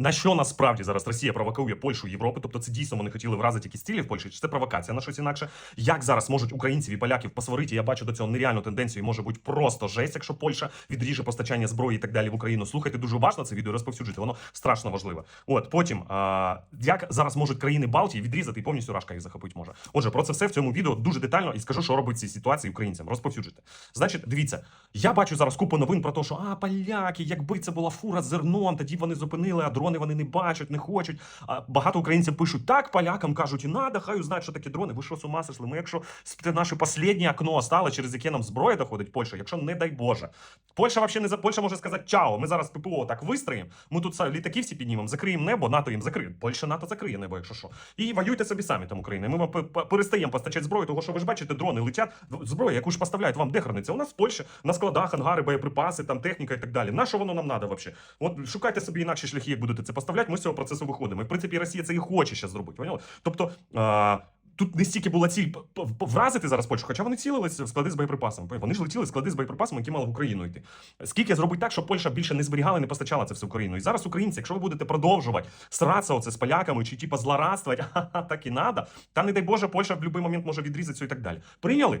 На що насправді зараз Росія провокує Польщу Європу? Тобто це дійсно вони хотіли вразити якісь цілі в Польщі, чи це провокація на щось інакше? Як зараз можуть українців і поляків посварити? Я бачу до цього нереальну тенденцію. Може бути просто жесть, якщо Польща відріже постачання зброї і так далі в Україну. Слухайте дуже уважно це відео, розповсюджуйте. Воно страшно важливе. От потім а, як зараз можуть країни Балтії відрізати і повністю Рашка їх захопити може. Отже, про це все в цьому відео дуже детально і скажу, що робить цій ситуації українцям. Розповсюджуйте. Значить, дивіться, я бачу зараз купу новин про те, що а поляки, якби це була фура з зерном, тоді вони зупинили, а дрони вони не бачать, не хочуть. А багато українців пишуть так, полякам кажуть, і надо, хай узнають, що таке дрони. Ви що з ума сошли? Ми, якщо це наше останнє окно остало, через яке нам зброя доходить, Польща, якщо не дай Боже. Польща вообще не за Польща може сказати чао. Ми зараз ППО так вистроїмо. Ми тут літаки всі піднімемо, закриємо небо, НАТО їм закриє. Польща НАТО закриє небо, якщо що. І воюйте собі самі там Україна. Ми вам перестаємо постачати зброю, тому що ви ж бачите, дрони летять. Зброя, яку ж поставляють вам де храниться? У нас в Польщі на складах ангари, боєприпаси, там техніка і так далі. На що воно нам треба взагалі? От шукайте собі інакші шляхи, як будете це поставляти. Ми з цього процесу виходимо. І в принципі Росія це і хоче ще зробити. Поняли? Тобто. А... Тут не стільки була ціль вразити зараз Польщу, хоча вони цілилися в склади з боєприпасами. Вони ж летіли в склади з боєприпасами, які мали в Україну йти. Скільки зробить так, щоб Польща більше не зберігала, не постачала це все в Україну. І зараз українці, якщо ви будете продовжувати сратися оце з поляками чи типа злорадствувати, ха-ха, так і надо, та не дай Боже, Польща в будь-який момент може відрізати все і так далі. Прийняли?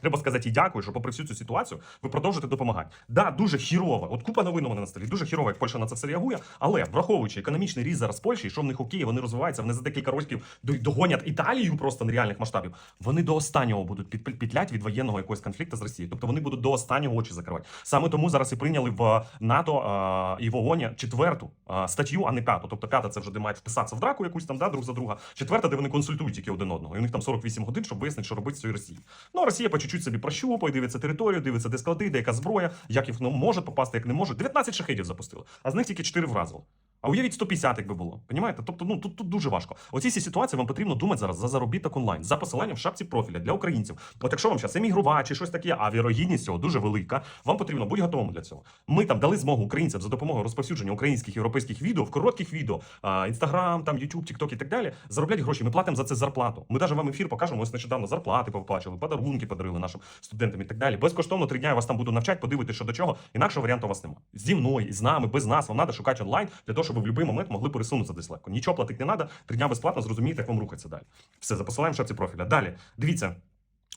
Треба сказати їй дякую, що попри всю цю ситуацію ви продовжуєте допомагати. Да, дуже хірово. От купа новин у мене на столі. Дуже хірово, як Польща на це все реагує. Але враховуючи економічний ріст зараз Польщі, що в них окей, вони розвиваються, вони за декілька років догонять Італію просто нереальних масштабів. Вони до останнього будуть під, підлять від воєнного якогось конфлікту з Росією. Тобто вони будуть до останнього очі закривати. Саме тому зараз і прийняли в НАТО а, і в ООН четверту а, статтю, а не п'яту. Тобто п'ята це вже де мають вписатися в драку якусь там, да, друг за друга. Четверта, де вони консультують тільки один одного. І у них там 48 годин, щоб вияснити, що робити з цією Росією. Ну, а Росія чуть-чуть собі прощупує, дивиться територію, дивиться, де склади, де яка зброя, як їх ну, може попасти, як не може. 19 шахедів запустили, а з них тільки 4 вразили. А уявіть 150, якби було. Понімаєте? Тобто, ну тут, тут дуже важко. Оці всі ситуації вам потрібно думати зараз за заробіток онлайн, за посиланням в шапці профіля для українців. От якщо вам зараз емігрувати чи щось таке, а вірогідність цього дуже велика, вам потрібно бути готовим для цього. Ми там дали змогу українцям за допомогою розповсюдження українських європейських відео в коротких відео, інстаграм, там Ютуб, Тікток і так далі. Заробляти гроші. Ми платимо за це зарплату. Ми навіть вам ефір покажемо. Ось нещодавно зарплати повиплачували, подарунки подарили нашим студентам і так далі. Безкоштовно три дня я вас там буду навчати, подивитися, що до чого. Інакшого варіанту у вас немає. Зі мною, з нами, без нас. Вам треба шукати онлайн для того, щоб ви в будь-який момент могли пересунутися десь легко. Нічого платити не треба, три дня безплатно зрозумієте, як вам рухатися далі. Все, за посиланням шапці профіля. Далі. Дивіться.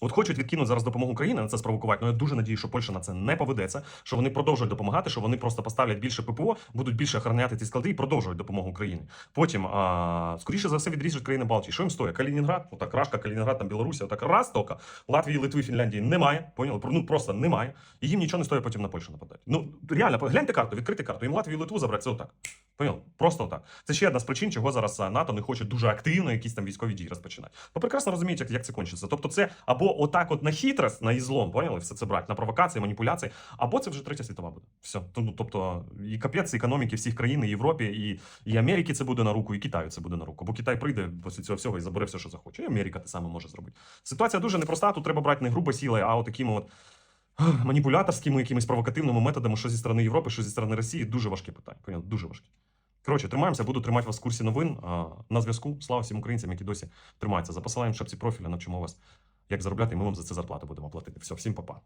От хочуть відкинути зараз допомогу Україні на це спровокувати. але я дуже надію, що Польща на це не поведеться, що вони продовжують допомагати, що вони просто поставлять більше ППО, будуть більше охороняти ці склади і продовжують допомогу Україні. Потім, а, скоріше за все, відріжуть країни Балтії. Що їм стоїть? Калінінград, отак Рашка, Калінінград, там Білорусі, отак раз тільки. Латвії, Литви, Фінляндії немає. Поняли? Ну просто немає. І їм нічого не стоїть потім на Польщу нападати. Ну реально, гляньте карту, відкрити карту. Їм Латвію Литву забрати це отак. Поняли? Просто отак. Це ще одна з причин, чого зараз НАТО не хоче дуже активно якісь там військові дії розпочинати. Ви прекрасно розумієте, як, це кончиться. Тобто, це або отак, от на хитрость, на ізлом, поняли, все це брати, на провокації, маніпуляції, або це вже третя світова буде. Все. Ну, Тобто, і капець економіки всіх країн, і Європі, і, і Америки це буде на руку, і Китаю це буде на руку. Бо Китай прийде після цього всього і забере все, що захоче. І Америка те саме може зробити. Ситуація дуже непроста. Тут треба брати не грубо сілою, а от такими от. Маніпуляторськими якимись провокативними методами, що зі сторони Європи, що зі сторони Росії, дуже важке питання. Дуже важке. Коротше, тримаємося, буду тримати вас в курсі новин. На зв'язку. Слава всім українцям, які досі тримаються. За посиланням в шапці профіля, навчимо вас, як заробляти, і ми вам за це зарплату будемо платити. Все, всім па-па.